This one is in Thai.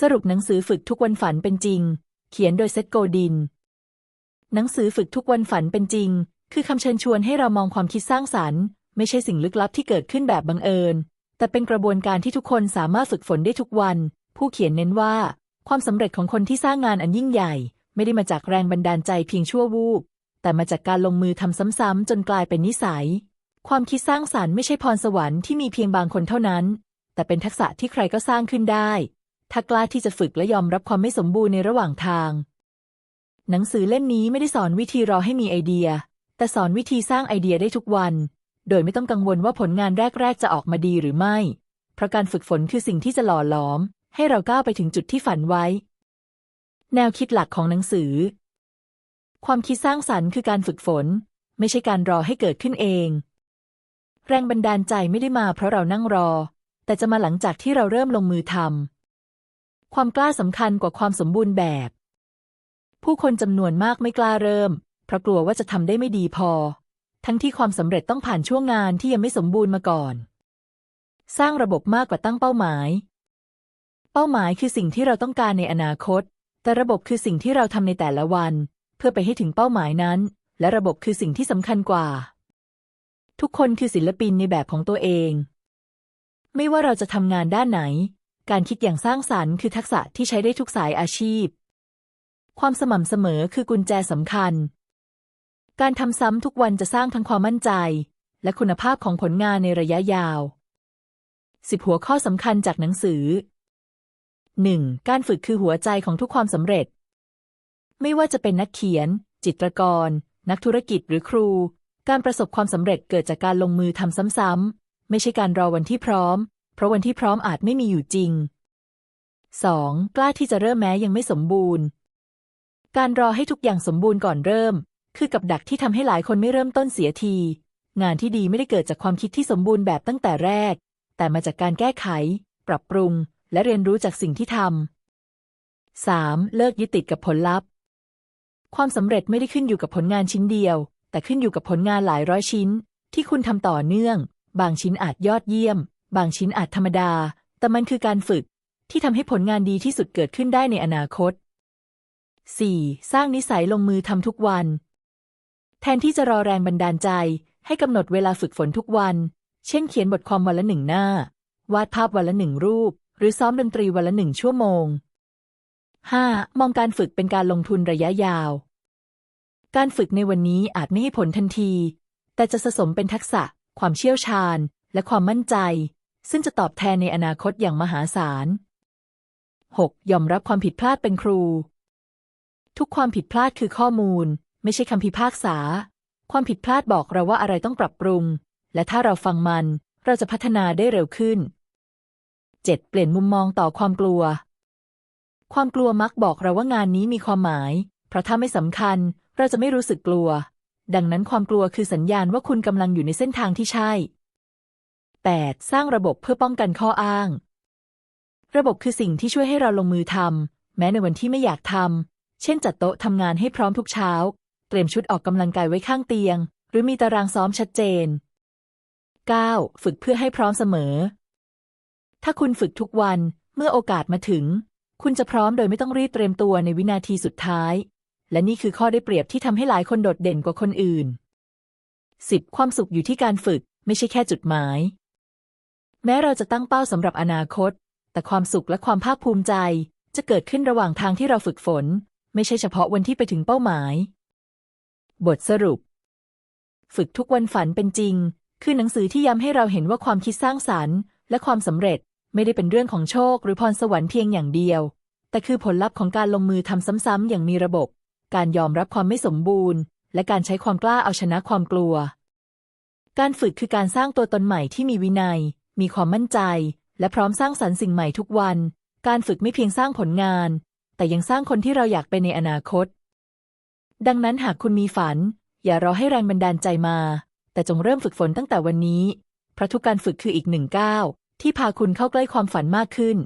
สรุปหนังสือฝึกทุกวันฝันเป็นจริง เขียนโดยเซตโกดิน หนังสือฝึกทุกวันฝันเป็นจริง คือคำเชิญชวนให้เรามองความคิดสร้างสรรค์ ไม่ใช่สิ่งลึกลับที่เกิดขึ้นแบบบังเอิญ แต่เป็นกระบวนการที่ทุกคนสามารถฝึกฝนได้ทุกวัน ผู้เขียนเน้นว่า ความสำเร็จของคนที่สร้างงานอันยิ่งใหญ่ ไม่ได้มาจากแรงบันดาลใจเพียงชั่ววูบแต่มาจากการลงมือทำซ้ำๆจนกลายเป็นนิสัย ความคิดสร้างสรรค์ไม่ใช่พรสวรรค์ที่มีเพียงบางคนเท่านั้น แต่เป็นทักษะที่ใครก็สร้างขึ้นได้ ถ้ากล้าที่จะฝึกและยอมรับความไม่สมบูรณ์ในระหว่างทาง หนังสือเล่มนี้ไม่ได้สอนวิธีรอให้มีไอเดีย แต่สอนวิธีสร้างไอเดียได้ทุกวัน โดยไม่ต้องกังวลว่าผลงานแรก ๆ จะออกมาดีหรือไม่ เพราะการฝึกฝนคือสิ่งที่จะหล่อหลอม ให้เราก้าวไปถึงจุดที่ฝันไว้ แนวคิดหลักของหนังสือ ความคิดสร้างสรรค์คือการฝึกฝน ไม่ใช่การรอให้เกิดขึ้นเอง แรงบันดาลใจไม่ได้มาเพราะเรานั่งรอ แต่จะมาหลังจากที่เราเริ่มลงมือทำ ความกล้าสำคัญกว่าความสมบูรณ์แบบ ผู้คนจำนวนมากไม่กล้าเริ่ม เพราะกลัวว่าจะทำได้ไม่ดีพอ ทั้งที่ความสำเร็จต้องผ่านช่วงงานที่ยังไม่สมบูรณ์มาก่อน สร้างระบบมากกว่าตั้งเป้าหมาย เป้าหมายคือสิ่งที่เราต้องการในอนาคต แต่ระบบคือสิ่งที่เราทำในแต่ละวัน เพื่อไปให้ถึงเป้าหมายนั้น และระบบคือสิ่งที่สำคัญกว่า ทุกคนคือศิลปินในแบบของตัวเอง ไม่ว่าเราจะทำงานด้านไหน การคิดอย่างสร้างสรรค์คือทักษะที่ใช้ได้ทุกสายอาชีพ ความสม่ำเสมอคือกุญแจสำคัญ การทำซ้ำทุกวันจะสร้างทั้งความมั่นใจ และคุณภาพของผลงานในระยะยาวสิบหัวข้อสำคัญจากหนังสือ 1. การฝึกคือหัวใจของทุกความสำเร็จ ไม่ว่าจะเป็นนักเขียน จิตรกร นักธุรกิจหรือครู การประสบความสำเร็จเกิดจากการลงมือทำซ้ำๆไม่ใช่การรอวันที่พร้อม เพราะวันที่พร้อมอาจไม่มีอยู่จริง 2. กล้าที่จะเริ่มแม้ยังไม่สมบูรณ์ การรอให้ทุกอย่างสมบูรณ์ก่อนเริ่ม คือกับดักที่ทำให้หลายคนไม่เริ่มต้นเสียที งานที่ดีไม่ได้เกิดจากความคิดที่สมบูรณ์แบบตั้งแต่แรก แต่มาจากการแก้ไข ปรับปรุง และเรียนรู้จากสิ่งที่ทำ 3. เลิกยึดติดกับผลลัพธ์ ความสำเร็จไม่ได้ขึ้นอยู่กับผลงานชิ้นเดียว แต่ขึ้นอยู่กับผลงานหลายร้อยชิ้น ที่คุณทำต่อเนื่อง บางชิ้นอาจยอดเยี่ยม บางชิ้นอาจธรรมดา แต่มันคือการฝึกที่ทำให้ผลงานดีที่สุดเกิดขึ้นได้ในอนาคต 4. สร้างนิสัยลงมือทำทุกวัน แทนที่จะรอแรงบันดาลใจ ให้กำหนดเวลาฝึกฝนทุกวัน เช่นเขียนบทความวันละหนึ่งหน้า วาดภาพวันละหนึ่งรูป หรือซ้อมดนตรีวันละหนึ่งชั่วโมง 5. มองการฝึกเป็นการลงทุนระยะยาว การฝึกในวันนี้อาจไม่ให้ผลทันที แต่จะสะสมเป็นทักษะ ความเชี่ยวชาญ และความมั่นใจ ซึ่งจะตอบแทนในอนาคตอย่างมหาศาล 6. ยอมรับความผิดพลาดเป็นครู ทุกความผิดพลาดคือข้อมูล ไม่ใช่คำพิพากษา ความผิดพลาดบอกเราว่าอะไรต้องปรับปรุง และถ้าเราฟังมัน เราจะพัฒนาได้เร็วขึ้น 7. เปลี่ยนมุมมองต่อความกลัว ความกลัวมักบอกเราว่างานนี้มีความหมาย เพราะถ้าไม่สำคัญ เราจะไม่รู้สึกกลัว ดังนั้นความกลัวคือสัญญาณว่าคุณกำลังอยู่ในเส้นทางที่ใช่ 8. สร้างระบบเพื่อป้องกันข้ออ้าง ระบบคือสิ่งที่ช่วยให้เราลงมือทำแม้ในวันที่ไม่อยากทำเช่นจัดโต๊ะทำงานให้พร้อมทุกเช้า เตรียมชุดออกกำลังกายไว้ข้างเตียง หรือมีตารางซ้อมชัดเจน 9. ฝึกเพื่อให้พร้อมเสมอ ถ้าคุณฝึกทุกวันเมื่อโอกาสมาถึง คุณจะพร้อมโดยไม่ต้องรีบเตรียมตัวในวินาทีสุดท้าย และนี่คือข้อได้เปรียบที่ทำให้หลายคนโดดเด่นกว่าคนอื่น 10. ความสุขอยู่ที่การฝึก ไม่ใช่แค่จุดหมาย แม้เราจะตั้งเป้าสำหรับอนาคต แต่ความสุขและความภาคภูมิใจ จะเกิดขึ้นระหว่างทางที่เราฝึกฝน ไม่ใช่เฉพาะวันที่ไปถึงเป้าหมาย บทสรุป ฝึกทุกวันฝันเป็นจริง คือหนังสือที่ย้ำให้เราเห็นว่าความคิดสร้างสรรค์ และความสำเร็จไม่ได้เป็นเรื่องของโชคหรือพรสวรรค์เพียงอย่างเดียว แต่คือผลลัพธ์ของการลงมือทำซ้ำๆอย่างมีระบบ การยอมรับความไม่สมบูรณ์ และการใช้ความกล้าเอาชนะความกลัว การฝึกคือการสร้างตัวตนใหม่ที่มีวินัย มีความมั่นใจ และพร้อมสร้างสรรค์สิ่งใหม่ทุกวัน การฝึกไม่เพียงสร้างผลงาน แต่ยังสร้างคนที่เราอยากเป็นในอนาคต ดังนั้นหากคุณมีฝัน อย่ารอให้แรงบันดาลใจมา แต่จงเริ่มฝึกฝนตั้งแต่วันนี้ เพราะทุกการฝึกคืออีกหนึ่งก้าวที่พาคุณเข้าใกล้ความฝันมากขึ้น